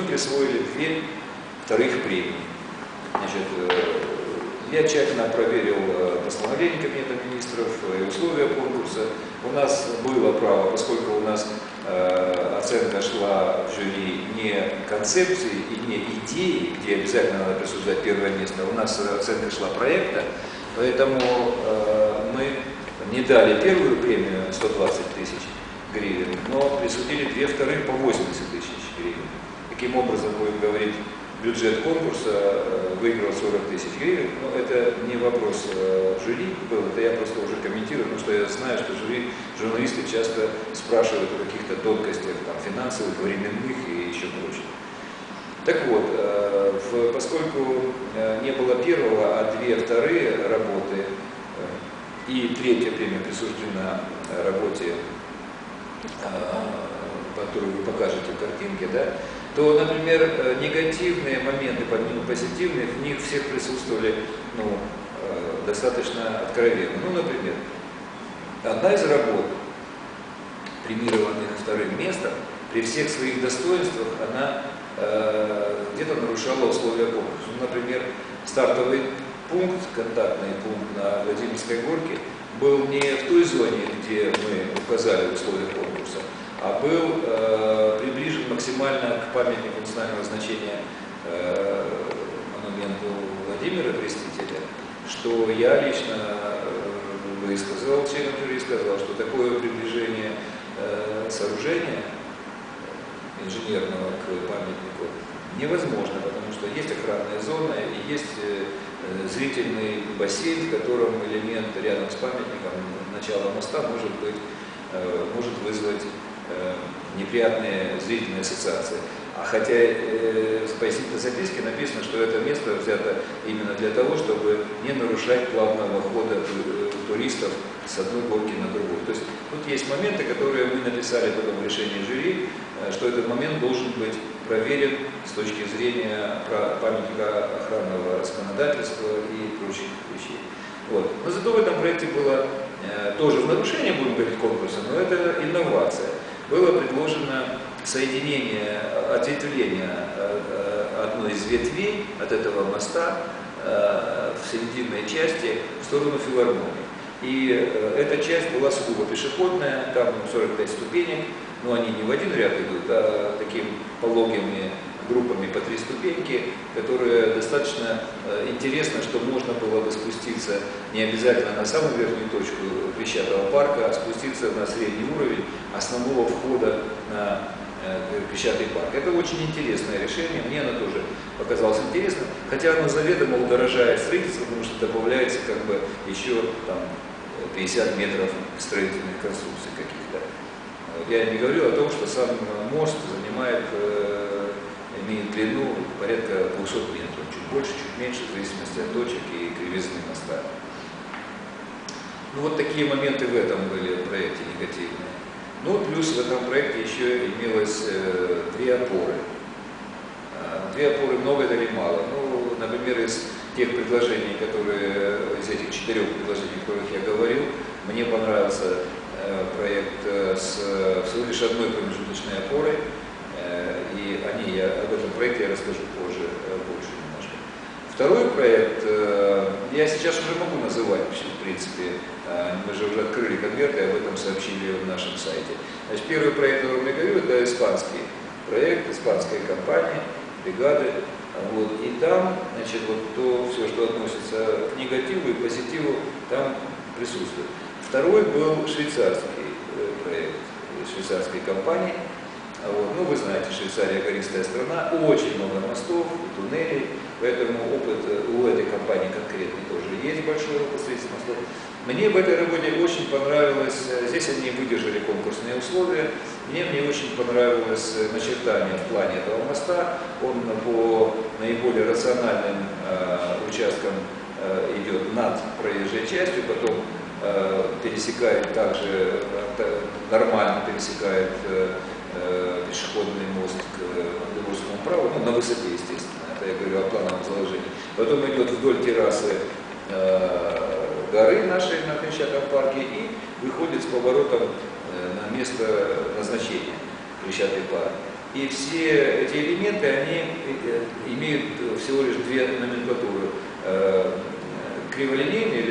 мы присвоили две вторых премии. Значит, э, я тщательно проверил э, постановление Кабинета министров и условия конкурса. У нас было право, поскольку у нас э, оценка шла в жюри не концепции и не идеи, где обязательно надо присуждать первое место, у нас оценка шла проекта, поэтому мы не дали первую премию 120 тысяч гривен, но присудили две вторых по 80 тысяч гривен. Таким образом, будем говорить, бюджет конкурса э, выиграл 40 тысяч гривен, но это не вопрос э, жюри был, это я просто уже комментирую, потому что я знаю, что жюри, журналисты часто спрашивают о каких-то тонкостях там, финансовых, временных и еще прочее. Так вот, э, поскольку не было первого, а две вторые работы, и третья премия присуждена работе, которую вы покажете в картинке, да, то, например, э, негативные моменты, помимо позитивных, в них всех присутствовали ну, э, достаточно откровенно. Ну, например, одна из работ, премированных вторым местом, при всех своих достоинствах, она э, где-то нарушала условия конкурса. Ну, например, стартовый пункт, контактный пункт на Владимирской горке, был не в той зоне, где мы указали условия конкурса, был э, приближен максимально к памятнику национального значения э, монументу Владимира Крестителя, что я лично э, высказал, членам жюри сказал, что такое приближение э, сооружения инженерного к памятнику невозможно, потому что есть охранная зона и есть э, зрительный бассейн, в котором элемент рядом с памятником начала моста может быть э, может вызвать неприятные зрительные ассоциации. А хотя э, в пояснительной записке написано, что это место взято именно для того, чтобы не нарушать плавного хода э, туристов с одной горки на другую. То есть тут есть моменты, которые мы написали потом в решении жюри, э, что этот момент должен быть проверен с точки зрения памятника охранного законодательства и прочих вещей. Вот. Но зато в этом проекте было э, тоже в нарушении, будем говорить, конкурса, но это инновация было предложено соединение, ответвление э, э, одной из ветвей от этого моста э, в серединной части в сторону филармонии. И эта часть была сугубо пешеходная, там 45 ступенек, но они не в один ряд идут, а таким пологими группами по три ступеньки, которые достаточно э, интересно, что можно было бы спуститься не обязательно на самую верхнюю точку Крещатого парка, а спуститься на средний уровень основного входа на э, Крещатый парк. Это очень интересное решение, мне оно тоже показалось интересным, хотя оно заведомо удорожает строительство, потому что добавляется как бы еще там 50 метров строительных конструкций каких-то. Я не говорю о том, что сам мост занимает э, имеет длину порядка 200 метров, больше, чуть меньше, в зависимости от точек и кривизны моста. Ну вот такие моменты в этом были в проекте негативные. Ну плюс в этом проекте еще имелось э, две опоры. А, две опоры много или мало? Ну, например, из тех предложений, которые, из этих четырех предложений, о которых я говорил, мне понравился э, проект э, с всего лишь одной промежуточной опорой, и о ней, я, об этом проекте я расскажу позже э. Второй проект, э, я сейчас уже могу называть, в принципе, э, мы же уже открыли конверты, об этом сообщили в нашем сайте. Значит, первый проект, о котором я говорю, это испанский проект, испанская компания, бригады. Вот, и там, значит, вот то, все, что относится к негативу и позитиву, там присутствует. Второй был швейцарский проект швейцарской компании, вот. Ну, вы знаете, Швейцария гористая страна, очень много мостов, туннелей, поэтому опыт э, у этой компании конкретный тоже есть большой опыт строительства мостов. Мне в этой работе очень понравилось, э, здесь они выдержали конкурсные условия, мне, мне очень понравилось э, начертание в плане этого моста, он по наиболее рациональным э, участкам э, идет над проезжей частью, потом э, пересекает также, нормально пересекает э, э, пешеходный мост к Магдебургскому праву, ну, на высоте, естественно, это я говорю о плановом заложении. Потом идет вдоль террасы э, горы нашей на Крещатом парке и выходит с поворотом э, на место назначения Крещатый парк. И все эти элементы, они имеют всего лишь две номенклатуры. Элемент полукруглый,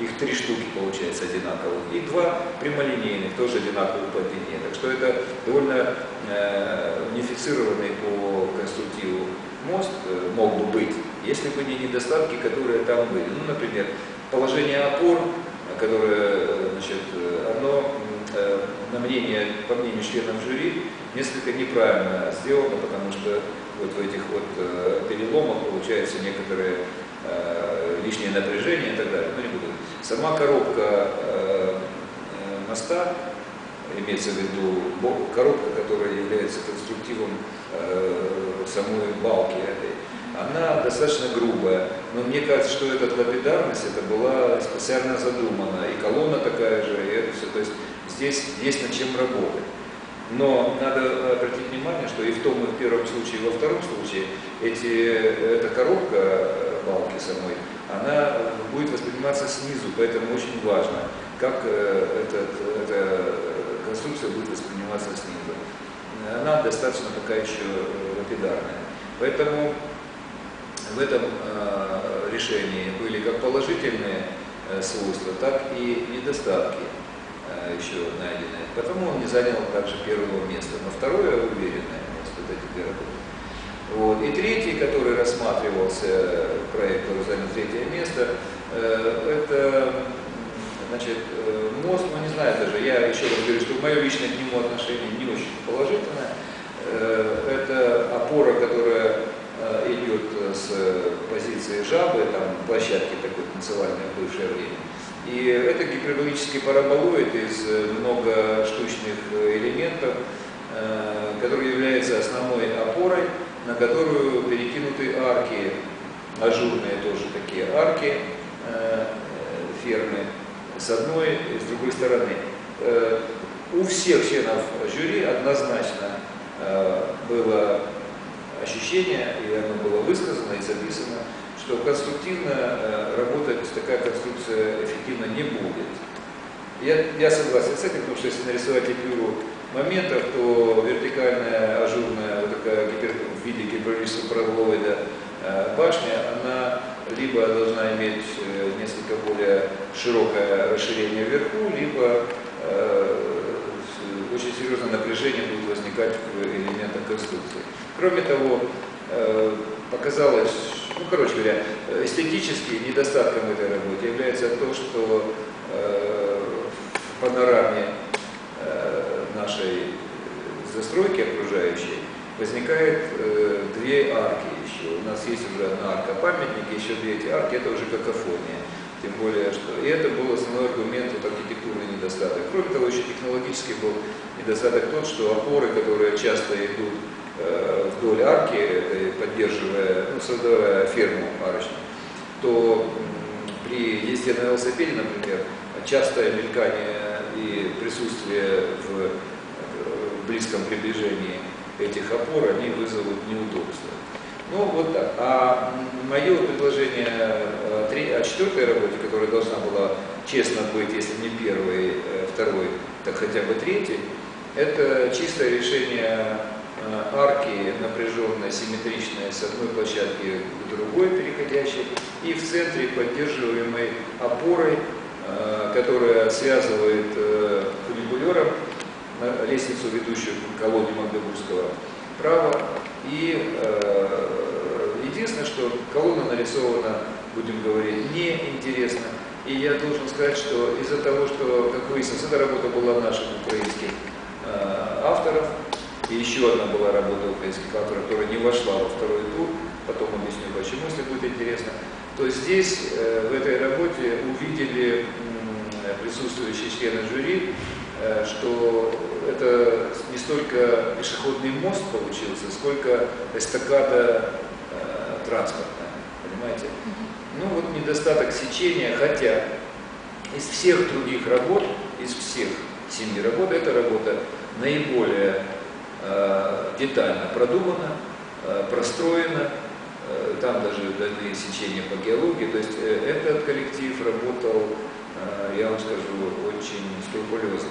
их три штуки получается одинаковых, и два прямолинейных, тоже одинаковых по длине. Так что это довольно унифицированный по конструктиву мост мог бы быть, если бы не недостатки, которые там были. Ну, например, положение опор, которое, значит, оно, э, на мнение, по мнению членов жюри, несколько неправильно сделано, потому что вот в этих вот э, переломах получается некоторые э, лишнее напряжение и так далее. Ну, не буду. Сама коробка моста, имеется в виду коробка, которая является конструктивом самой балки этой, она достаточно грубая. Но мне кажется, что эта лапидарность, это была специально задумана. И колонна такая же, и это все. То есть здесь есть над чем работать. Но надо обратить внимание, что и в том, и в первом случае, и во втором случае, эти, эта коробка э, балки самой, она будет восприниматься снизу, поэтому очень важно, как э, этот, эта конструкция будет восприниматься снизу. Она достаточно пока еще э, лапидарная. Поэтому в этом э, решении были как положительные э, свойства, так и недостатки э, еще найдены. Потому он не занял также первого места. Но второе уверенное место это теперь вот. И третий, который рассматривался, проект, занял третье место, это значит, мост, ну не знаю даже, я еще раз говорю, что мое личное к нему отношение не очень положительное. Это опора, которая Э, идет э, с позиции жабы, там площадки такой танцевальной в бывшее время. И это гиперболический параболоид из многоштучных элементов, э, который является основной опорой, на которую перекинуты арки, ажурные тоже такие арки фермы, с одной и с другой стороны. У всех членов жюри однозначно было ощущение, и оно было высказано и записано, что конструктивно э, работать такая конструкция эффективно не будет. Я, я согласен с этим, потому что если нарисовать эпюру моментов, то вертикальная, ажурная, вот такая гипер, в виде гиперболического параболоида э, башня, она либо должна иметь э, несколько более широкое расширение вверху, либо очень серьезное напряжение будет возникать в элементах конструкции. Кроме того, э, показалось, ну, короче говоря, эстетически недостатком этой работы является то, что э, в панораме э, нашей застройки окружающей возникает две арки еще. У нас есть уже одна арка памятника, еще две эти арки, это уже какофония. Тем более, что... И это был основной аргумент, вот архитектурный недостаток. Кроме того, еще технологически был недостаток тот, что опоры, которые часто идут э, вдоль арки, поддерживая, ну, создавая ферму арочную, то при езде на велосипеде, например, частое мелькание и присутствие в э, близком приближении этих опор, они вызовут неудобства. Ну, вот так. А мое предложение э, о четвертой работе, которая должна была честно быть, если не первый, э, второй, так хотя бы третий, это чистое решение э, арки напряженной, симметричной с одной площадки к другой переходящей и в центре поддерживаемой опорой, которая связывает фуникулером лестницу, ведущую к колонне Магдебургского права и Единственное, что колонна нарисована, будем говорить, неинтересно. И я должен сказать, что из-за того, что, как выяснилось, эта работа была наших украинских э, авторов, и еще одна была работа украинских авторов, которая не вошла во второй тур, потом объясню почему, если будет интересно, то здесь, э, в этой работе, увидели э, присутствующие члены жюри, э, что это не столько пешеходный мост получился, сколько эстакада транспортная, понимаете? Ну вот недостаток сечения, хотя из всех других работ, из всех семи работ, эта работа наиболее э, детально продумана, э, простроена, э, там даже даны сечения по геологии, то есть э, этот коллектив работал, э, я вам скажу, очень скрупулезно.